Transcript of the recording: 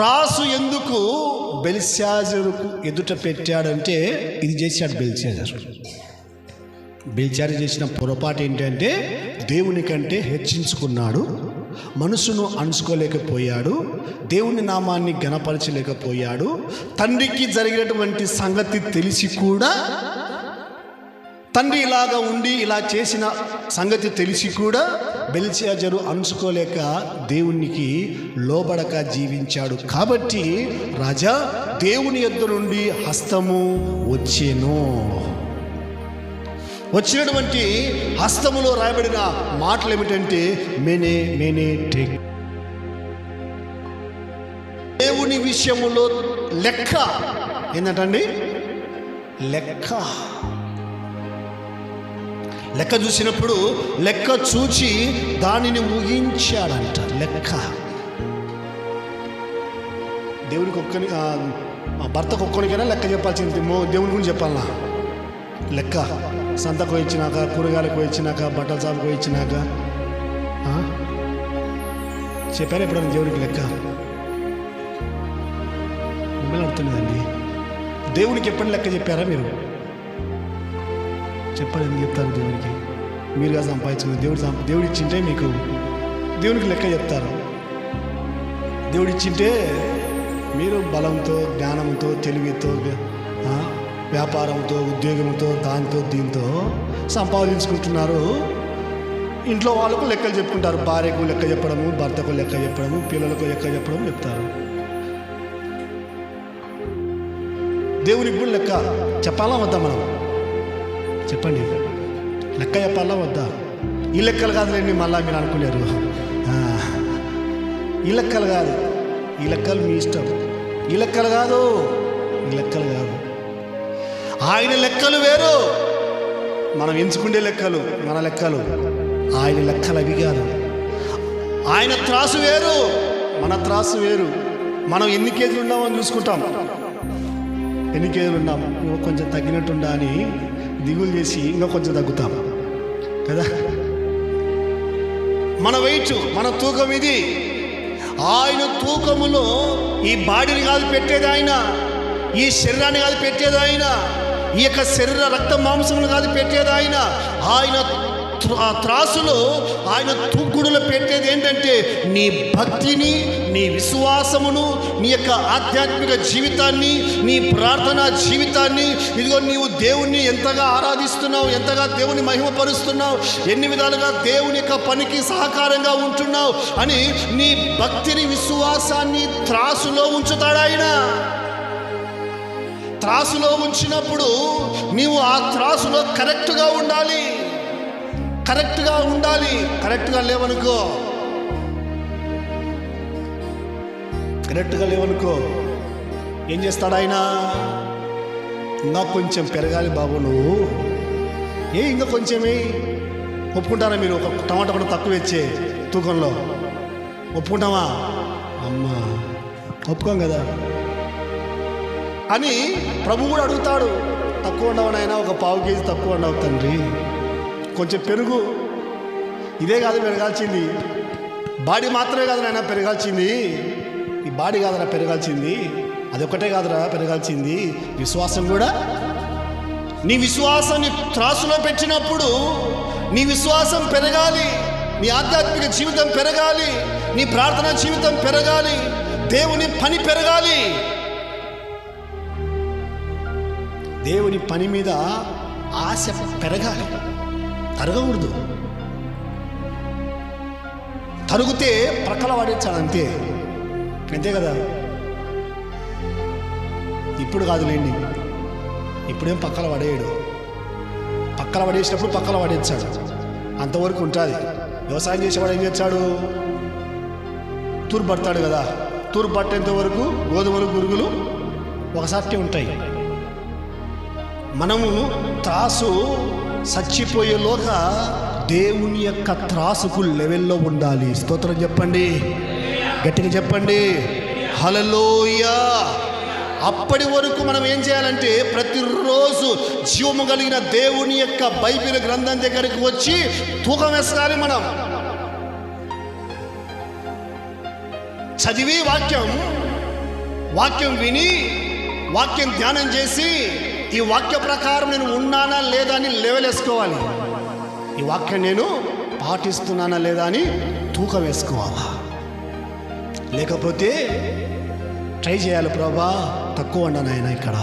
త్రాసు ఎందుకు బెల్సాజరుకు ఎదుట పెట్టాడంటే ఇది చేశాడు బెల్శాజరు బెల్చారి చేసిన పొరపాటు ఏంటంటే దేవుని కంటే హెచ్చించుకున్నాడు మనసును అణుచుకోలేకపోయాడు దేవుని నామాన్ని గణపరచలేకపోయాడు తండ్రికి జరిగినటువంటి సంగతి తెలిసి కూడా తండ్రి ఇలాగా ఉండి ఇలా చేసిన సంగతి తెలిసి కూడా బెల్సియాజరు అంచుకోలేక దేవునికి లోబడక జీవించాడు. కాబట్టి రాజా దేవుని యొద్ద నుండి హస్తము వచ్చేను. వచ్చినటువంటి హస్తములో రాయబడిన మాటలు ఏమిటంటే మేనే మేనే టేక్ దేవుని విషయములో లెక్క. ఏంటంటండి లెక్క. లెక్క చూసినప్పుడు లెక్క చూచి దానిని ముగించాడంట లెక్క. దేవునికి ఒక్కని భర్తకు ఒక్కనికైనా లెక్క చెప్పాల్సింది. దేవుని గురించి చెప్పాలనా? లెక్క. సంతకు ఇచ్చినాక కూరగాయలకు ఇచ్చినాక బట్టల షాపుకు ఇచ్చినాక చెప్పారు చెప్పారా ఎప్పుడన్నా దేవునికి లెక్క? మిమ్మల్ని అడుగుతున్నదండి దేవునికి ఎప్పుడు లెక్క చెప్పారా మీరు? చెప్పాలి ఎందుకు చెప్తారు దేవునికి? మీరుగా సంపాదించుకుని దేవుడు సం- దేవుడు ఇచ్చింటే మీకు దేవునికి లెక్క చెప్తారు. దేవుడు ఇచ్చింటే మీరు బలంతో జ్ఞానంతో తెలివితో వ్యాపారంతో ఉద్యోగంతో దాంతో దీంతో సంపాదించుకుంటున్నారు. ఇంట్లో వాళ్ళకు లెక్కలు చెప్పుకుంటారు. భార్యకు లెక్క చెప్పడము భర్తకు లెక్క చెప్పడము పిల్లలకు లెక్క చెప్పడం చెప్తారు. దేవునికి కూడా లెక్క చెప్పాలా వద్దా మనం? చెప్పండి. లెక్క చెప్పాలా వద్దా? ఈ లెక్కలు కాదులేండి మళ్ళా మీరు అనుకున్నారు ఈ లెక్కలు కాదు. ఈ లెక్కలు మీ ఇష్టం. ఈ లెక్కలు కాదు. ఈ లెక్కలు కాదు. ఆయన లెక్కలు వేరు. మనం ఎంచుకునే లెక్కలు మన లెక్కలు. ఆయన లెక్కలు అవి కాదు ఆయన త్రాసు వేరు. మన త్రాసు వేరు. మనం ఎన్ని కేజీలు ఉన్నామో చూసుకుంటాం. ఎన్ని కేజీలు ఉన్నాం? కొంచెం తగ్గినట్టుండా అని దిగులు చేసి ఇంకా కొంచెం తగ్గుతాం కదా? మన వెయిట్ మన తూకం ఇది. ఆయన తూకములో ఈ బాడీని కాదు పెట్టేది ఆయన ఈ శరీరాన్ని కాదు పెట్టేది ఆయన ఈ యొక్క శరీర రక్త మాంసములు కాదు పెట్టేది ఆయన. ఆయన ఆ త్రాసులో ఆయన తూకుడులో పెట్టేది ఏంటంటే నీ భక్తిని నీ విశ్వాసమును నీ యొక్క ఆధ్యాత్మిక జీవితాన్ని నీ ప్రార్థనా జీవితాన్ని ఇదిగో నీవు దేవుణ్ణి ఎంతగా ఆరాధిస్తున్నావు ఎంతగా దేవుని మహిమపరుస్తున్నావు ఎన్ని విధాలుగా దేవుని యొక్క పనికి సహకారంగా ఉంటున్నావు అని నీ భక్తిని విశ్వాసాన్ని త్రాసులో ఉంచుతాడు ఆయన. త్రాసులో ఉంచినప్పుడు నీవు ఆ త్రాసులో కరెక్ట్గా ఉండాలి. కరెక్ట్గా ఉండాలి. కరెక్ట్గా లేవనుకో. కరెక్ట్గా లేవనుకో. ఏం చేస్తాడు ఆయన? ఇంకా కొంచెం పెరగాలి బాబు నువ్వు. ఏ ఇంకా కొంచెమే. ఒప్పుకుంటారా మీరు? ఒక టమాటా కూడా తక్కువ ఇచ్చే తూకంలో. ఒప్పుకుంటామా అమ్మా ఒప్పుకోం కదా. అని ప్రభు కూడా అడుగుతాడు. తక్కువ ఉండవనైనా ఒక పావు కేజీ తక్కువ ఉండవు తండ్రి? కొంచెం పెరుగు. ఇదే కాదు పెరగాల్సింది. బాడీ మాత్రమే కాదు నాయన పెరగాల్సింది. ఈ బాడీ కాదురా పెరగాల్సింది. అదొక్కటే కాదురా పెరగాల్సింది. విశ్వాసం కూడా. నీ విశ్వాసాన్ని త్రాసులో పెట్టినప్పుడు నీ విశ్వాసం పెరగాలి. నీ ఆధ్యాత్మిక జీవితం పెరగాలి. నీ ప్రార్థన జీవితం పెరగాలి. దేవుని పని పెరగాలి. దేవుని పని మీద ఆశ పెరగాలి. తరగకూడదు. తరుగుతే ప్రక్కల పడేచ్చాడు అంతే అంతే కదా? ఇప్పుడు కాదులేండి. ఇప్పుడేం పక్కల పడేయడు పక్కల పడేసినప్పుడు పక్కల పడేచ్చాడు అంతవరకు ఉంటుంది. వ్యవసాయం చేసేవాడు ఏం చేస్తాడు? తూర్పు పడతాడు కదా. తూర్పు పట్టేంత వరకు గోధుమలు గురుగులు ఒకసారి ఉంటాయి. మనము త్రాసు చచ్చిపోయేలోగా దేవుని యొక్క త్రాసుకు లెవెల్లో ఉండాలి. స్తోత్రం చెప్పండి. గట్టిగా చెప్పండి. హలలోయా అప్పటి వరకు మనం ఏం చేయాలంటే ప్రతిరోజు జీవము కలిగిన దేవుని యొక్క బైబిల్ గ్రంథం దగ్గరికి వచ్చి తూకం వేసుకోవాలి మనం. చదివి వాక్యం వాక్యం విని వాక్యం ధ్యానం చేసి ఈ వాక్య ప్రకారం నేను ఉన్నానా లేదా అని లెవెలేసుకోవాలి ఈ వాక్యం నేను పాటిస్తున్నానా లేదా అని తూకం వేసుకోవాలా? లేకపోతే ట్రై చేయాలి ప్రభా తక్కువ ఉండను ఇక్కడ?